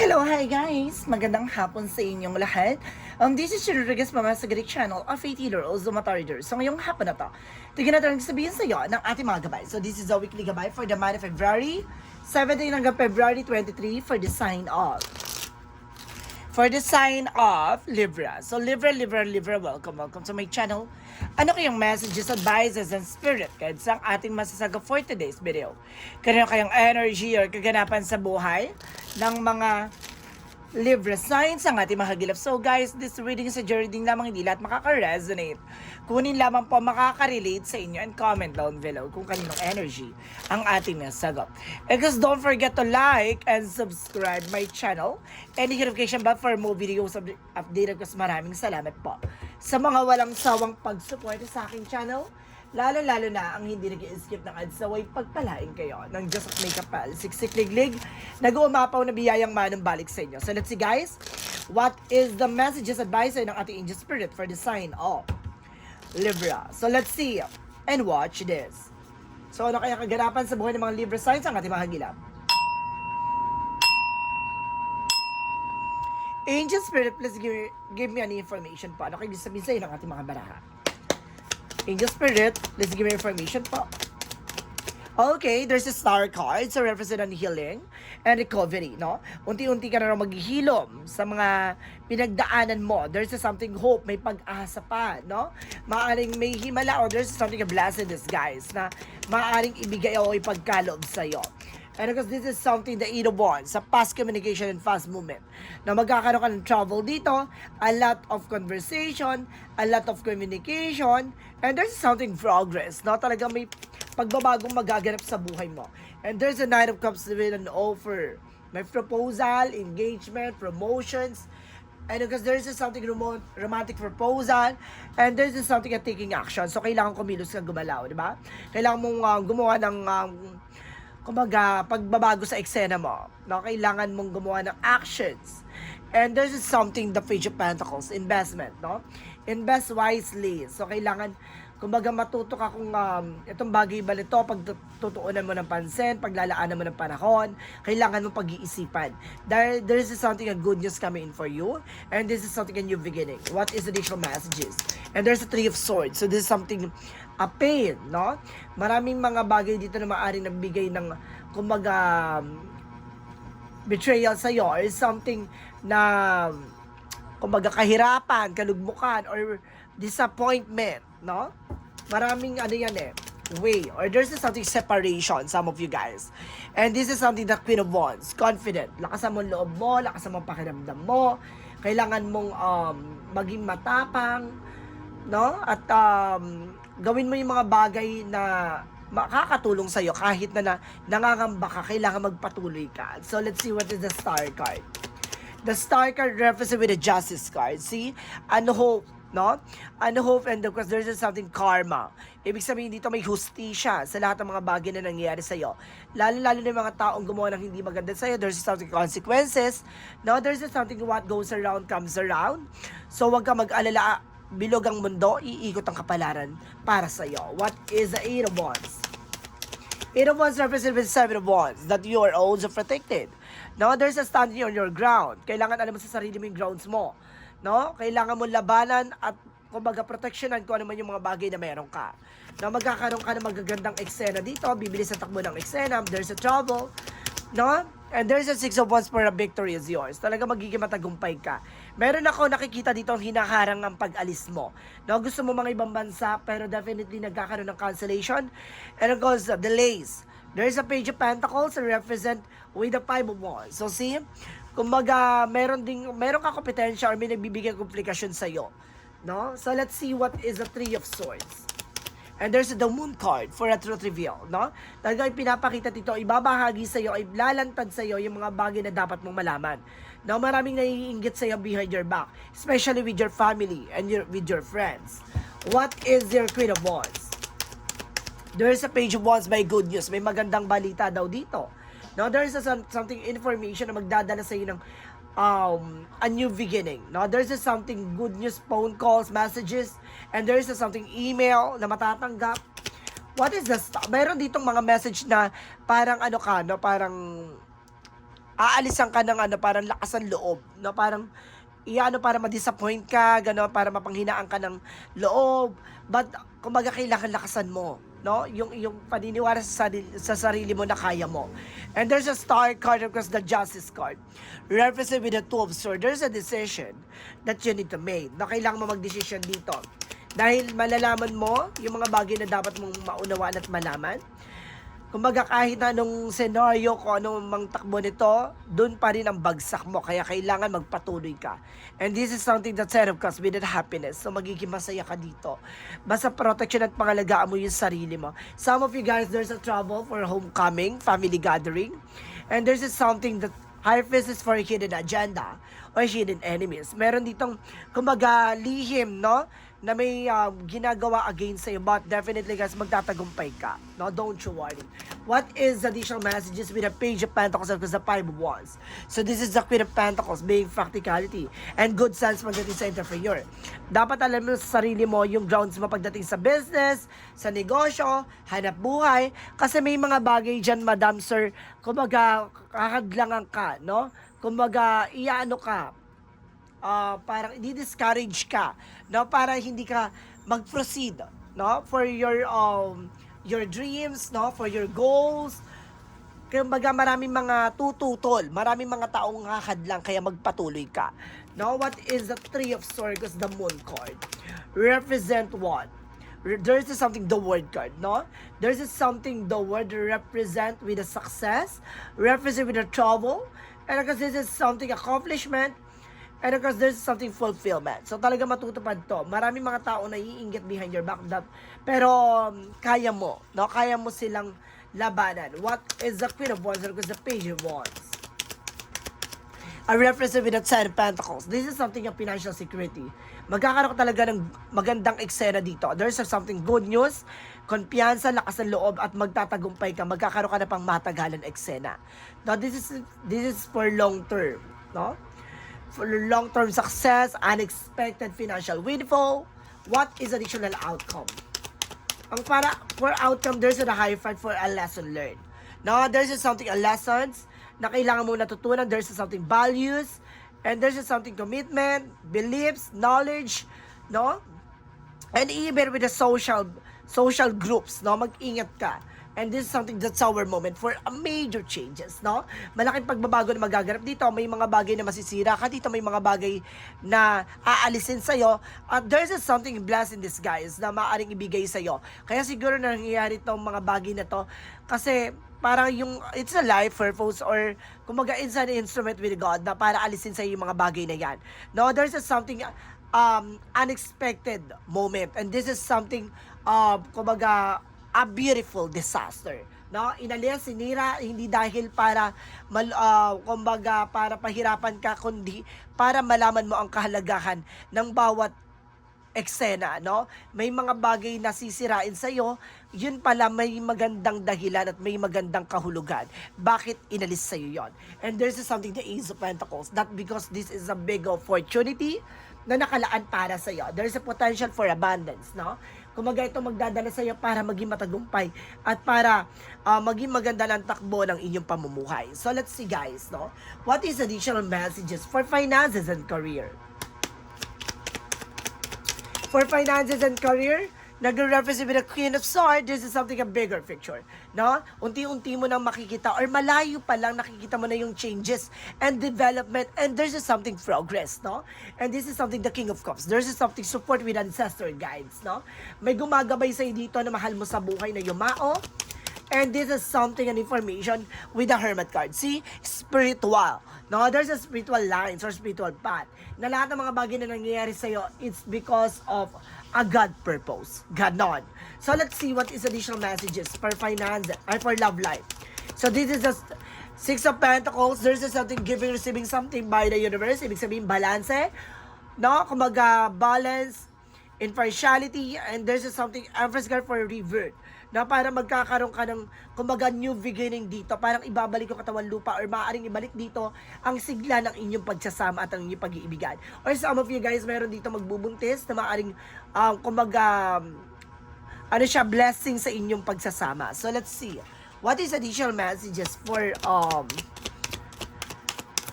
Hello, hi guys! Magandang hapon sa inyong lahat. Um, this is Shiro Rodriguez mama sa Greek channel of a Taylor o Zuma Reader. So ngayong hapon na to, tignan natin ang sabihin sa iyo ng ating mga gabay. So this is a weekly gabay for the month of February 17 hanggang February 23 for the sign off. For the sign of Libra. So Libra, Libra, Libra, welcome, welcome to my channel. Ano kayong messages, advices, and spirit guides ang ating masasaga for today's video? Kanino kayang energy or kaganapan sa buhay ng mga Libra signs ang ating mahagilap. So guys, this reading sa journey lamang hindi lahat makaka-resonate. Kunin lamang po makaka-relate sa inyo and comment down below kung kaninong energy ang ating nasagap. And guys, don't forget to like and subscribe my channel and hit notification bell for more videos up- updated kasi maraming salamat po sa mga walang sawang pagsuporta sa aking channel. Lalo-lalo na ang hindi nag skip ng ads away pagpalain kayo ng Diyos at may kapal. Siksik-liglig, nag-uumapaw na biyayang manong balik sa inyo. So let's see guys, what is the messages advice ng ating angel spirit for the sign of Libra? So let's see and watch this. So ano kaya kaganapan sa buhay ng mga Libra signs ang ating mga hagilap? Angel Spirit, please give, give me any information po. Ano kayo sabihin sa'yo ng ating mga baraha? Angel Spirit, let's give me information po. Okay, there's a star card so represent ang healing and recovery, no? Unti-unti ka na raw maghihilom sa mga pinagdaanan mo. There's a something hope, may pag-asa pa, no? Maaring may himala or there's something a blessedness, guys, na maaring ibigay o ipagkaloob sa'yo. And because this is something that Ida wants, sa fast communication and fast movement. Na magkakaroon ka ng travel dito, a lot of conversation, a lot of communication, and there's something progress, no? Talagang may pagbabagong magaganap sa buhay mo. And there's a Knight of Cups with an offer. May proposal, engagement, promotions, and because there's a something romantic proposal, and there's a something at taking action. So, kailangan kumilos ka gumalaw, di ba? Kailangan mong uh, gumawa ng, um, kumbaga, pagbabago sa eksena mo. No? Kailangan mong gumawa ng actions. And there's something, the Page of Pentacles, investment, no? Invest wisely. So, kailangan, kumbaga, matuto ka kung um, itong bagay ba nito, pag tutuunan mo ng pansin, paglalaanan mo ng panahon, kailangan mo pag-iisipan. There, there is something, a good news coming in for you, and this is something a new beginning. What is the additional messages? And there's a Three of Swords. So, this is something, a pain, no? Maraming mga bagay dito na maaaring nagbigay ng, kumbaga, betrayal sa iyo or something na kumbaga kahirapan, kalugmukan or disappointment, no? Maraming ano yan eh, way or there's something separation some of you guys. And this is something that Queen of Wands, confident. Lakasan mo loob mo, lakasan mo pakiramdam mo. Kailangan mong um, maging matapang, no? At um, gawin mo yung mga bagay na makakatulong sa'yo kahit na, na nangangamba ka, kailangan magpatuloy ka. So, let's see what is the star card. The star card represents with the justice card. See? Ano hope, no? Ano hope and of course there's something karma. Ibig sabihin dito may hustisya sa lahat ng mga bagay na nangyayari sa'yo. Lalo-lalo na yung mga taong gumawa ng hindi maganda sa'yo, there's something consequences. No? There's something what goes around comes around. So, wag ka mag-alala bilog ang mundo, iikot ang kapalaran para sa iyo. What is the Eight of Wands? Eight of Wands represents Seven of Wands that you are also protected. No, there's a standing on your ground. Kailangan alam mo sa sarili mo yung grounds mo. No, kailangan mo labanan at kumbaga protectionan kung ano man yung mga bagay na meron ka. No, magkakaroon ka ng magagandang eksena dito, bibilis sa takbo ng eksena, there's a trouble. No? And there's a six of wands for a victory is yours. Talaga magiging matagumpay ka. Meron ako nakikita dito ang hinaharang ang pag-alis mo. No, gusto mo mga ibang bansa, pero definitely nagkakaroon ng cancellation. And of course, uh, delays. There's a page of pentacles that represent with the five of wands. So see, kumbaga, meron ding, meron ka kompetensya or may nagbibigay komplikasyon sa'yo. No? So let's see what is the three of swords. And there's the moon card for a truth reveal, no? Talaga yung pinapakita dito, ibabahagi sa iyo, ilalantad sa iyo yung mga bagay na dapat mong malaman. No, maraming naiinggit sa iyo behind your back, especially with your family and your with your friends. What is your Queen of Wands? There's a page of wands by good news. May magandang balita daw dito. No, there's a some, something information na magdadala sa iyo ng um, a new beginning. No, there's a something good news phone calls, messages, and there's a something email na matatanggap. What is the st- Meron ditong mga message na parang ano ka, no, parang aalisan ka ng ano, parang lakas ng loob, no? Parang, iya, ano, para ma-disappoint ka, gano'n, para mapanghinaan ka ng loob. But, kumbaga, kailangan lakasan mo, no? Yung, yung paniniwala sa sarili, sa sarili mo na kaya mo. And there's a star card, of course, the justice card. Represent with the two of swords. There's a decision that you need to make. Na kailangan mo mag-decision dito. Dahil malalaman mo yung mga bagay na dapat mong maunawaan at malaman. Kumbaga kahit anong senaryo, kung anong mang takbo nito, doon pa rin ang bagsak mo. Kaya kailangan magpatuloy ka. And this is something that of comes with happiness. So magiging masaya ka dito. Basta protection at pangalagaan mo yung sarili mo. Some of you guys, there's a trouble for homecoming, family gathering. And there's just something that fist is for hidden agenda or hidden enemies. Meron ditong, kumbaga, lihim, no? Na may um, ginagawa against sa'yo. But definitely, guys, magtatagumpay ka. No? Don't you worry. What is the additional messages with the Page of Pentacles and the Five of Wands? So this is the Queen of Pentacles being practicality and good sense pagdating sa entrepreneur. Dapat alam mo sa sarili mo yung grounds mo pagdating sa business, sa negosyo, hanap buhay. Kasi may mga bagay dyan, Madam Sir, kumbaga, kakadlangan ka, no? Kumbaga, iyaano ka, ah, parang di-discourage ka, no? Para hindi ka mag-proceed, no? For your, um, your dreams, no? For your goals. Kumbaga, maraming mga tututol, maraming mga taong hahadlang, kaya magpatuloy ka. No? What is the Three of Swords, the Moon card? Represent what? Re- There's something, the word card, no? There's something, the word represent with a success, represent with a trouble, and because this is something accomplishment, and of course, there's something fulfillment. So, talaga matutupad to. Maraming mga tao na iinggit behind your back. That, pero, um, kaya mo. No? Kaya mo silang labanan. What is the Queen of Wands? And of the Page of Wands. A reference with the Ten of Pentacles. This is something of financial security. Magkakaroon ka talaga ng magandang eksena dito. There's something good news, kumpiyansa, lakas ng loob, at magtatagumpay ka. Magkakaroon ka na pang matagalan eksena. Now, this is, this is for long term. No? For long-term success, unexpected financial windfall, what is additional outcome? Ang para for outcome, there's a high fight for a lesson learned. No, there's something, a lessons na kailangan mo natutunan. There's something values, and there's something commitment, beliefs, knowledge, no? And even with the social social groups, no? Mag-ingat ka. And this is something that's our moment for a major changes, no? Malaking pagbabago na magaganap dito. May mga bagay na masisira ka dito. May mga bagay na aalisin sa'yo. At there's just something blessed in disguise na maaaring ibigay sa'yo. Kaya siguro nangyayari itong mga bagay na to. Kasi parang yung, it's a life purpose or kumaga it's an instrument with God na para alisin sa'yo yung mga bagay na yan. No, there's just something um, unexpected moment. And this is something, uh, kumbaga, a beautiful disaster. No, inalis, sinira, hindi dahil para, mal, ah, kumbaga, para pahirapan ka, kundi para malaman mo ang kahalagahan ng bawat eksena, no? May mga bagay na sisirain sa'yo, yun pala may magandang dahilan at may magandang kahulugan. Bakit inalis sa'yo yon? And there's something the Ace of Pentacles, not because this is a big opportunity na nakalaan para sa'yo. There's a potential for abundance, no? Kumaga ito magdadala sa'yo para maging matagumpay at para ah, maging maganda ng takbo ng inyong pamumuhay. So let's see guys, no? What is additional messages for finances and career? For finances and career, nagre-represent with the Queen of Swords, this is something a bigger picture. No? Unti-unti mo nang makikita or malayo pa lang nakikita mo na yung changes and development and there's just something progress, no? And this is something the King of Cups. There's just something support with ancestor guides, no? May gumagabay sa'yo dito na mahal mo sa buhay na yumao. And this is something and information with the Hermit card. See? Spiritual. No, there's a spiritual lines or spiritual path. Na lahat ng mga bagay na nangyayari sa'yo, it's because of a God purpose. Ganon. So let's see what is additional messages for finance or for love life. So this is just Six of Pentacles. There's something giving, receiving something by the universe. Ibig sabihin, balance. No? Kumaga, balance, impartiality, and there's something emphasis for revert na para magkakaroon ka ng kumbaga new beginning dito, parang ibabalik yung katawan lupa or maaaring ibalik dito ang sigla ng inyong pagsasama at ang inyong pag-iibigan. Or some of you guys, meron dito magbubuntis na maaaring um, kumbaga ano siya, blessing sa inyong pagsasama. So let's see. What is additional messages for um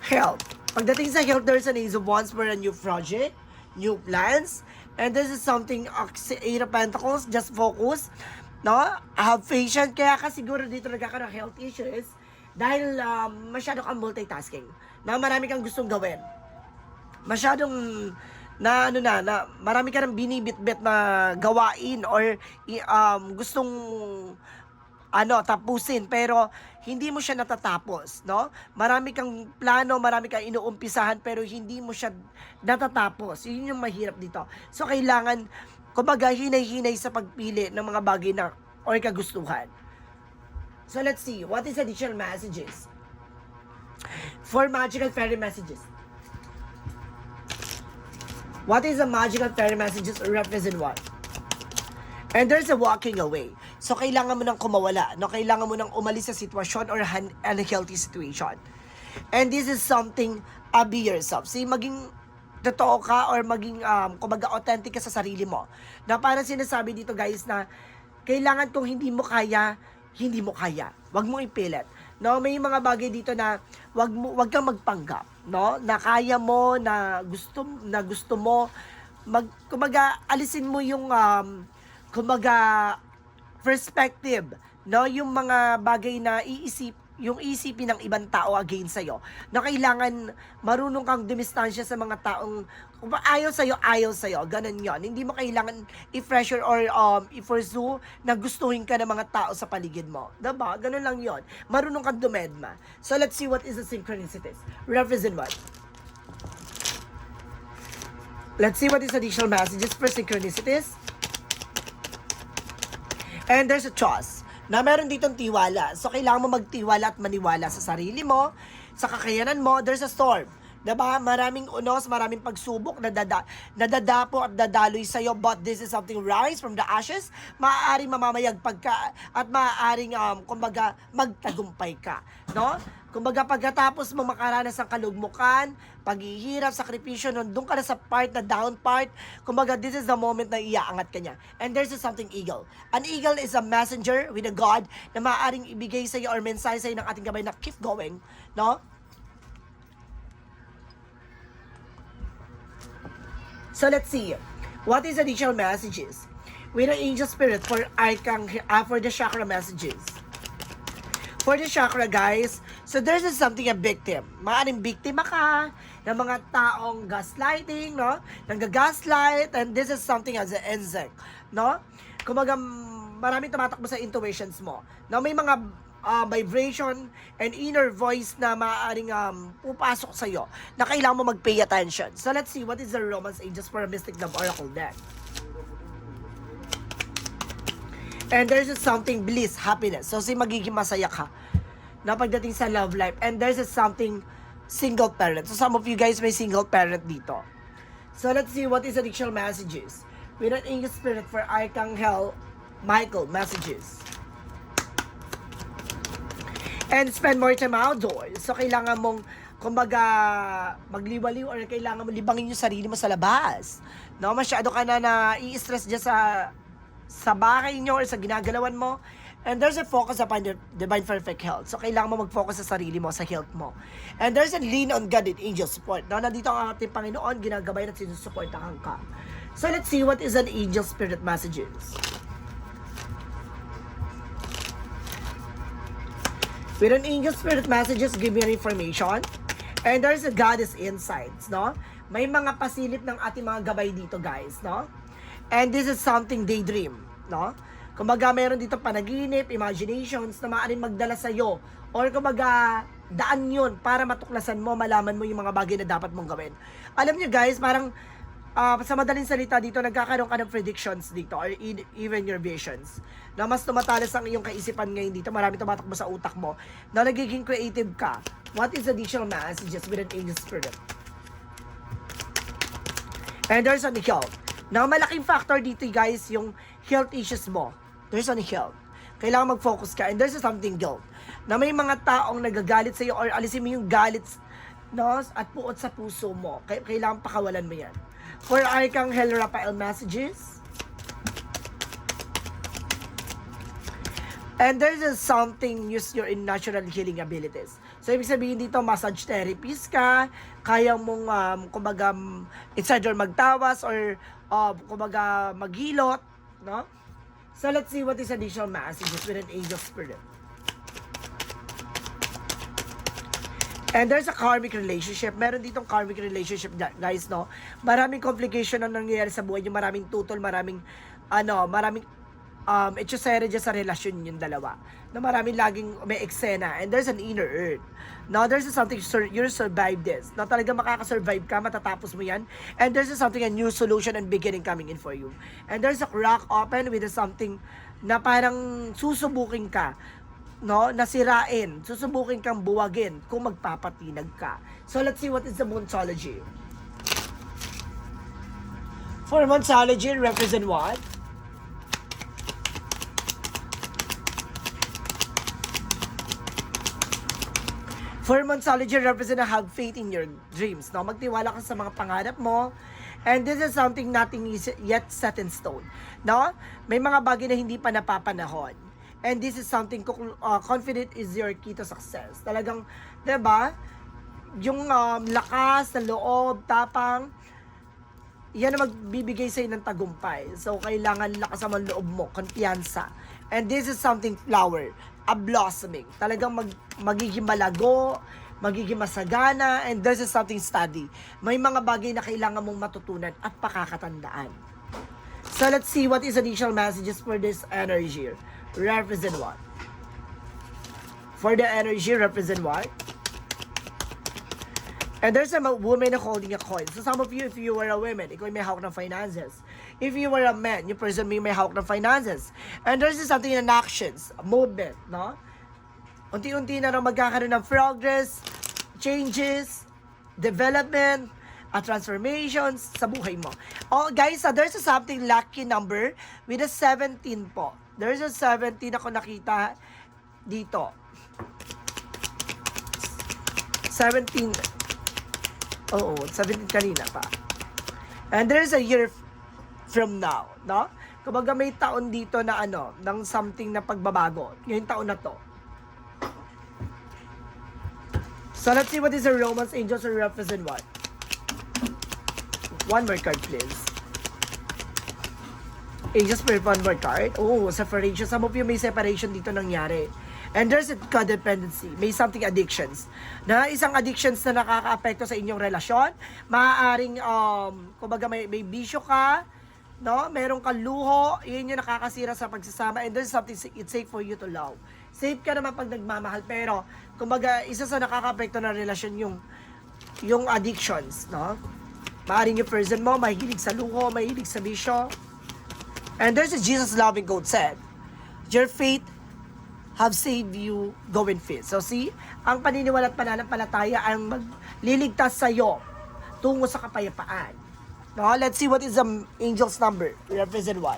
health. Pagdating sa health, there's an ace of wands for a new project, new plans, and this is something, uh, eight of pentacles, just focus, no? Have patience, kaya ka siguro dito nagkakaroon ng health issues dahil um, masyado kang multitasking, na marami kang gustong gawin. Masyadong na ano na, na marami ka nang binibit-bit na gawain or um, gustong ano, tapusin, pero hindi mo siya natatapos, no? Marami kang plano, marami kang inuumpisahan, pero hindi mo siya natatapos. Yun yung mahirap dito. So, kailangan, kumbaga, hinay-hinay sa pagpili ng mga bagay na or kagustuhan. So, let's see. What is additional messages? For magical fairy messages. What is the magical fairy messages represent what? And there's a walking away. So, kailangan mo nang kumawala. No? Kailangan mo nang umalis sa sitwasyon or unhealthy situation. And this is something, uh, be yourself. See, maging totoo ka or maging, um, kumbaga, authentic ka sa sarili mo. Na parang sinasabi dito, guys, na kailangan kung hindi mo kaya, hindi mo kaya. Huwag mo ipilit. No, may mga bagay dito na wag mo wag kang magpanggap, no? Na kaya mo, na gusto na gusto mo mag kumbaga alisin mo yung um kumbaga perspective, no? Yung mga bagay na iisip yung isipin ng ibang tao against sa'yo, na kailangan marunong kang dumistansya sa mga taong kung ayaw sa'yo, ayaw sa'yo, ganun yon Hindi mo kailangan i-pressure or um, i-pursue na gustuhin ka ng mga tao sa paligid mo. Diba? Ganun lang yon Marunong kang dumedma. So let's see what is the synchronicities. Represent what? Let's see what is additional messages for synchronicities. And there's a trust na meron ditong tiwala. So, kailangan mo magtiwala at maniwala sa sarili mo, sa kakayanan mo. There's a storm. Diba? Maraming unos, maraming pagsubok na dada, nadadapo at dadaloy sa'yo. But this is something rise from the ashes. Maaaring mamamayagpag ka at maaaring, um, kumbaga, magtagumpay ka. No? Kumbaga, pagkatapos mo makaranas ng kalugmukan, paghihirap, sakripisyo, nun, doon ka na sa part na down part, kumbaga, this is the moment na iaangat ka niya. And there's something eagle. An eagle is a messenger with a God na maaaring ibigay sa iyo or mensahe sa iyo ng ating gabay na keep going, no? So let's see. What is additional messages? With an angel spirit for Archang, uh, for the chakra messages. For the chakra, guys, so there's just something a victim. Maaring biktima ka ng mga taong gaslighting, no? Nang-gaslight, and this is something as an insect, no? Kumaga, maraming tumatakbo sa intuitions mo. No, may mga uh, vibration and inner voice na maaaring um, pupasok sa'yo na kailangan mo mag-pay attention. So let's see, what is the Romance Angels for a Mystic Love Oracle deck? And there's something bliss, happiness. So, si magiging masaya ka na pagdating sa love life. And there's something single parent. So, some of you guys may single parent dito. So, let's see what is additional messages. With an English spirit for Archangel Michael messages. And spend more time outdoors. So, kailangan mong, kumbaga, magliwaliw or kailangan mo libangin yung sarili mo sa labas. No, masyado ka na na i-stress dyan sa sa bahay nyo or sa ginagalawan mo. And there's a focus upon the divine perfect health. So, kailangan mo mag-focus sa sarili mo, sa health mo. And there's a lean on God and angel support. No, nandito ang ating Panginoon, ginagabay at sinusuportahan ka. So, let's see what is an angel spirit messages. With an angel spirit messages, give me an information. And there's a goddess insights, no? May mga pasilip ng ating mga gabay dito, guys, no? And this is something daydream, no? Kumbaga, meron dito panaginip, imaginations na maaaring magdala sa'yo. Or kumbaga, daan yun para matuklasan mo, malaman mo yung mga bagay na dapat mong gawin. Alam niyo guys, parang ah, sa madaling salita dito, nagkakaroon ka ng predictions dito or in- even your visions. Na mas tumatalas ang iyong kaisipan ngayon dito, marami tumatakbo sa utak mo, na nagiging creative ka. What is additional messages with an angel spirit? And there's on health. Now, malaking factor dito guys, yung health issues mo. There's on health. Kailangan mag-focus ka. And there's something guilt. Na may mga taong nagagalit sa'yo or alisin mo yung galit no, at puot sa puso mo. Kailangan pakawalan mo yan. For Archangel Raphael messages. And there's something use your natural healing abilities. So, ibig sabihin dito, massage therapist ka, kaya mong, um, kumbaga, um, inside or magtawas or, uh, kumbaga, maghilot, no? So, let's see what is additional messages with an angel spirit. And there's a karmic relationship. Meron ditong karmic relationship, gu- guys, no? Maraming complication ang nangyayari sa buhay niyo. Maraming tutol, maraming, ano, maraming, um, etchosera dyan sa relasyon yung dalawa. Na maraming laging may eksena. And there's an inner earth. No, there's something, sur- you'll survive this. No, talaga makakasurvive ka, matatapos mo yan. And there's something, a new solution and beginning coming in for you. And there's a crack open with something na parang susubukin ka no, nasirain, susubukin kang buwagin kung magpapatinag ka. So let's see what is the Moontology. For Moontology, represent what? For Moontology, represent na have faith in your dreams. No? Magtiwala ka sa mga pangarap mo. And this is something nothing is yet set in stone. No? May mga bagay na hindi pa napapanahon. And this is something uh, confident is your key to success. Talagang, 'di ba? Yung um, lakas sa loob, tapang, yan ang magbibigay sa'yo ng tagumpay. So, kailangan lakas ang loob mo, kumpiyansa. And this is something flower, a blossoming. Talagang mag, magiging malago, magiging masagana, and this is something study. May mga bagay na kailangan mong matutunan at pakakatandaan. So, let's see what is initial messages for this energy. Represent what? For the energy, represent what? And there's a woman holding a coin. So some of you, if you were a woman, ikaw may hawak ng finances. If you were a man, yung person may may hawak ng finances. And there's something in actions, movement, no? Unti-unti na raw magkakaroon ng progress, changes, development, at transformations sa buhay mo. Oh, guys, uh, there's a something lucky number with a 17 po. There's a 17 ako nakita dito. 17 Oo, 17 kanina pa. And there's a year from now, no? Kumbaga may taon dito na ano, ng something na pagbabago. Ngayong taon na to. So let's see what is the Romance Angels will represent what? One more card, please. Angels will one more card. Oh, separation. Some of you may separation dito nangyari. And there's a codependency. May something addictions. Na isang addictions na nakaka-apekto sa inyong relasyon. Maaaring, um, kumbaga may, may bisyo ka, no? Meron kang luho, yun yung nakakasira sa pagsasama. And there's something it's safe for you to love. Safe ka naman pag nagmamahal. Pero, kumbaga, isa sa nakaka-apekto ng relasyon yung, yung addictions, no? Maaaring yung person mo, mahilig sa luho, mahilig sa bisyo. And there's a Jesus loving quote said, Your faith have saved you going fit. So see, ang paniniwala at pananampalataya ang magliligtas sa iyo tungo sa kapayapaan. No, let's see what is the angel's number. Represent what?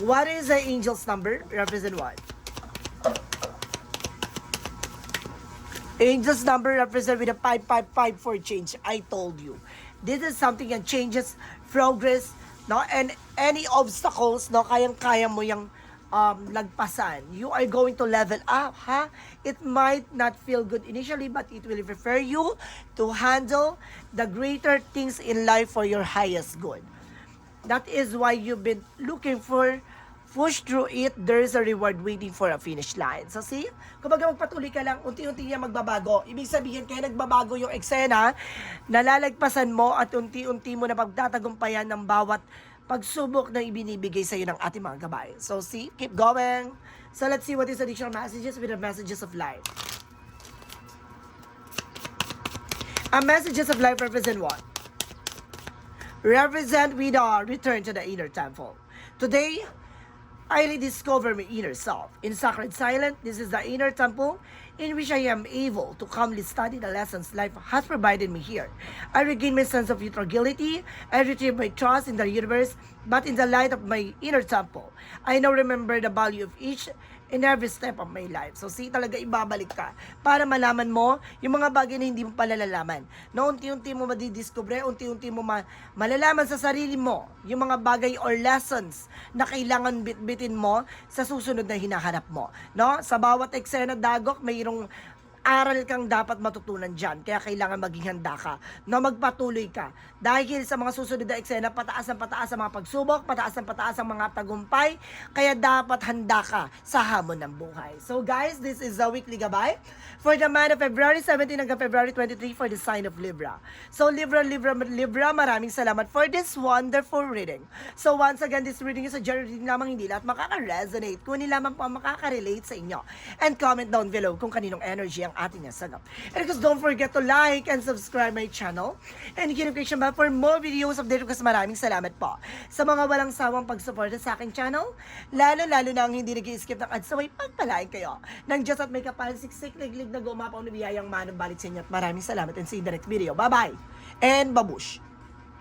What is the angel's number? Represent what? Angel's number represent with a 5554 change. I told you. This is something that changes, progress, no? And any obstacles, no? Kayang-kaya mo yung um, lagpasan. You are going to level up, ha? It might not feel good initially, but it will prepare you to handle the greater things in life for your highest good. That is why you've been looking for push through it, there's a reward waiting for a finish line. So see, kumbaga magpatuloy ka lang, unti-unti niya magbabago. Ibig sabihin, kaya nagbabago yung eksena, nalalagpasan mo at unti-unti mo na pagtatagumpayan ng bawat pagsubok na ibinibigay sa iyo ng ating mga gabay. So see, keep going. So let's see what is additional messages with the messages of life. A messages of life represent what? represent with our return to the inner temple. Today, I rediscover my inner self. In sacred silence, this is the inner temple in which I am able to calmly study the lessons life has provided me here. I regain my sense of integrity, I retrieve my trust in the universe, but in the light of my inner temple, I now remember the value of each in every step of my life. So, see, talaga ibabalik ka para malaman mo yung mga bagay na hindi mo palalalaman. Na unti-unti mo madidiscover, unti-unti mo ma- malalaman sa sarili mo yung mga bagay or lessons na kailangan bitbitin mo sa susunod na hinahanap mo. No? Sa bawat eksena dagok, mayroong aral kang dapat matutunan dyan. Kaya kailangan maging handa ka na magpatuloy ka. Dahil sa mga susunod na eksena, pataas ang pataas ang mga pagsubok, pataas ang pataas ang mga tagumpay. Kaya dapat handa ka sa hamon ng buhay. So guys, this is the weekly gabay for the month of February 17 hanggang February 23 for the sign of Libra. So Libra, Libra, Libra, maraming salamat for this wonderful reading. So once again, this reading is a general reading lamang hindi lahat makaka-resonate. Kunin lamang po ang makaka-relate sa inyo. And comment down below kung kaninong energy ang ating nasagap. And of course, don't forget to like and subscribe my channel. And hit notification bell for more videos update ko. Maraming salamat po sa mga walang sawang pagsuporta sa aking channel. Lalo-lalo na ang hindi nag-skip ng ads. So, may pagpalain kayo ng Diyos at may kapal siksik, liglig na gumapaw na biyayang manong balik sa inyo. At maraming salamat and see you the next video. Bye-bye! And babush!